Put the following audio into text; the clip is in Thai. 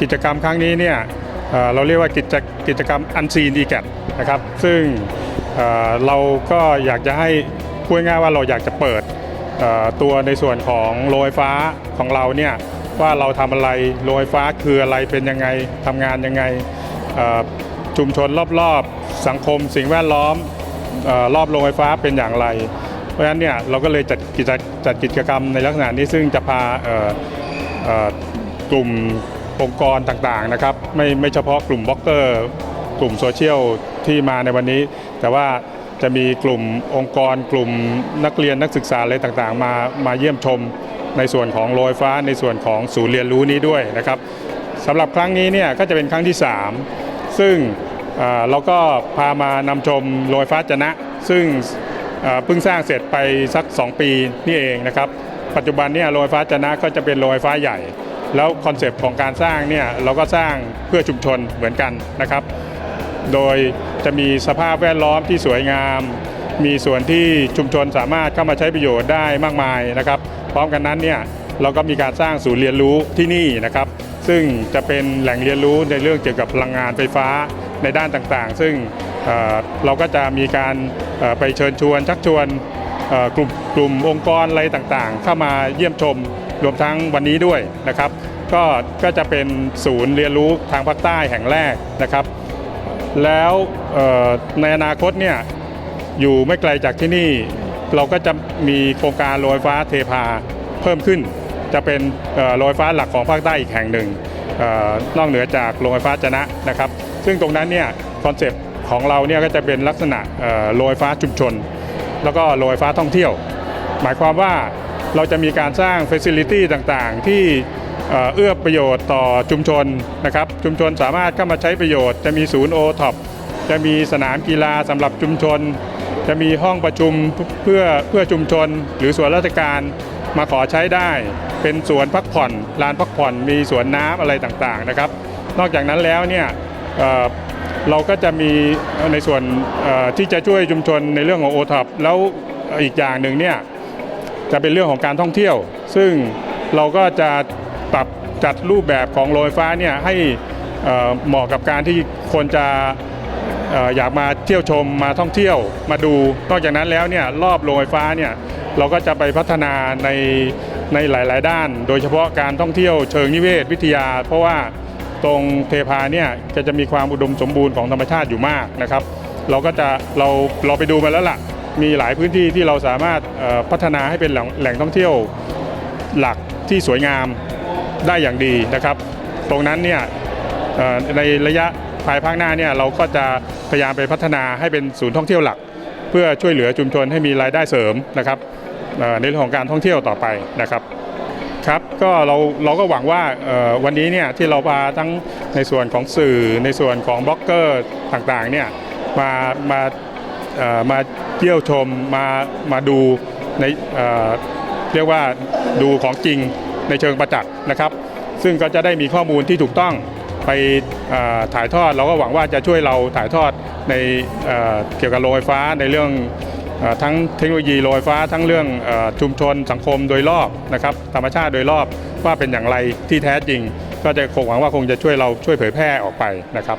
กิจกรรมครั้งนี้เนี่ยเราเรียกว่ากิจกิจกรรมอันซีนดีแกนะครับซึ่งเเราก็อยากจะให้พูดง่ายว่าเราอยากจะเปิดตัวในส่วนของโรงไฟฟ้าของเราเนี่ยว่าเราทำอะไรโรงไฟฟ้าคืออะไรเป็นยังไงทำงานยังไงชุมชนรอบๆ สังคมสิ่งแวดล้อมอรอบโรงไฟฟ้าเป็นอย่างไร เพราะฉะนั้นเนี่ยเราก็เลยจัดกิจจัดกิจกรรมในลักษณะนี้ซึ่งจะพากลุ่ม องค์กรต่างๆนะครับไม่ไม่เฉพาะกลุ่มบล็อกเกอร์ กลุ่มโซเชียลที่มาในวันนี้ แต่ว่าจะมีกลุ่มองค์กร กลุ่มนักเรียนนักศึกษาอะไรต่างๆ มามาเยี่ยมชมในส่วนของโรงไฟฟ้าในส่วนของศูนย์เรียนรู้นี้ด้วยนะครับสำหรับครั้งนี้เนี่ยก็จะเป็นครั้งที่ 3 ซึ่งเราก็พามานำชมโรงไฟฟ้าจนะ ซึ่งเพิ่งสร้างเสร็จไปสัก 2 ปีนี่เองนะครับ ปัจจุบันเนี่ยโรงไฟฟ้าจนะก็จะเป็นโรงไฟฟ้าใหญ่ แล้วคอนเซปต์ของการสร้างเนี่ยเราก็สร้างเพื่อชุมชนเหมือนกันนะครับ โดยจะมีสภาพแวดล้อมที่สวยงาม มีส่วนที่ชุมชนสามารถเข้ามาใช้ประโยชน์ได้มากมายนะครับ พร้อมกันนั้นเนี่ยเราก็มีการสร้างศูนย์เรียนรู้ที่นี่นะครับ ซึ่งจะเป็นแหล่งเรียนรู้ในเรื่องเกี่ยวกับพลังงานไฟฟ้าในด้านต่างๆ ซึ่งเเราก็จะมีการไปเชิญชวนชักชวนกลุ่มกลุ่มองค์กรอะไรต่างๆ เข้ามาเยี่ยมชม รวมทั้งวันนี้ด้วยนะครับ ก็ก็จะเป็นศูนย์เรียนรู้ทางภาคใต้แห่งแรกนะครับ แล้วในอนาคตเนี่ยอยู่ไม่ไกลจากที่นี่ เราก็จะมีโครงการโรงไฟฟ้าเทพาเพิ่มขึ้น จะเป็นเอ่อโรงไฟฟ้าหลักของภาคใต้อีกแห่งหนึ่งออนอกเหนือจากโรงไฟฟ้าจนะนะครับ ซึ่งตรงนั้นเนี่ยคอนเซปต์ของเราเนี่ยก็จะเป็นลักษณะเอ่อโรงไฟฟ้าชุมชน แล้วก็โรงไฟฟ้าท่องเที่ยว หมายความว่า เราจะมีการสร้างเฟสิลิตี้ต่างๆ ที่เอื้อประโยชน์ต่อชุมชนนะครับ ชุมชนสามารถเข้ามาใช้ประโยชน์ จะมีศูนย์โอท็อปจะมีสนามกีฬาสำหรับชุมชน จะมีห้องประชุมเพื่อเพื่อชุมชน หรือส่วนราชการมาขอใช้ได้ เป็นสวนพักผ่อนลานพักผ่อนมีสวนน้ำอะไรต่างๆนะครับ นอกจากนั้นแล้วเนี่ยเเราก็จะมีในส่วนที่จะช่วยชุมชนในเรื่องของโอท็อปแล้วอีกอย่างหนึ่งเนี่ย จะเป็นเรื่องของการท่องเที่ยว ซึ่งเราก็จะปรับจัดรูปแบบของโรงไฟฟ้าเนี่ยให้เหมาะกับการที่คนจะอยากมาเที่ยวชมมาท่องเที่ยวมาดู นอกจากนั้นแล้วเนี่ยรอบโรงไฟฟ้าเนี่ยเราก็จะไปพัฒนาในในหลาย ๆ ด้าน โดยเฉพาะการท่องเที่ยวเชิงนิเวศวิทยา เพราะว่าตรงเทพาเนี่ยก็จะมีความอุดมสมบูรณ์ของธรรมชาติอยู่มากนะครับ เราก็จะเราเราไปดูมาแล้วล่ะ มีหลายพื้นที่ที่เราสามารถพัฒนาให้เป็นแหล่งแหล่งท่องเที่ยวหลักที่สวยงามได้อย่างดีนะครับ ตรงนั้นเนี่ยในระยะภายภาคหน้าเนี่ยเราก็จะพยายามไปพัฒนาให้เป็นศูนย์ท่องเที่ยวหลัก เพื่อช่วยเหลือชุมชนให้มีรายได้เสริมนะครับในเรื่องของการท่องเที่ยวต่อไปนะครับครับก็เราเราก็หวังว่าวันนี้เนี่ยที่เราพาทั้งในส่วนของสื่อในส่วนของบล็อกเกอร์ต่างๆเนี่ยมามา มาเที่ยวชมมามาดูในเรียกว่าดูของจริงในเชิงประจักษ์นะครับ ซึ่งก็จะได้มีข้อมูลที่ถูกต้องไปถ่ายทอดเราก็หวังว่าจะช่วยเราถ่ายทอดในเเกี่ยวกับโรงไฟฟ้าในเรื่องอทั้งเทคโนโลยีโรงไฟฟ้าทั้งเรื่องอชุมชนสังคมโดยรอบนะครับธรรมชาติโดยรอบว่าเป็นอย่างไรที่แท้จริง ก็จะคงหวังว่าคงจะช่วยเราช่วยเผยแพร่ออกไปนะครับ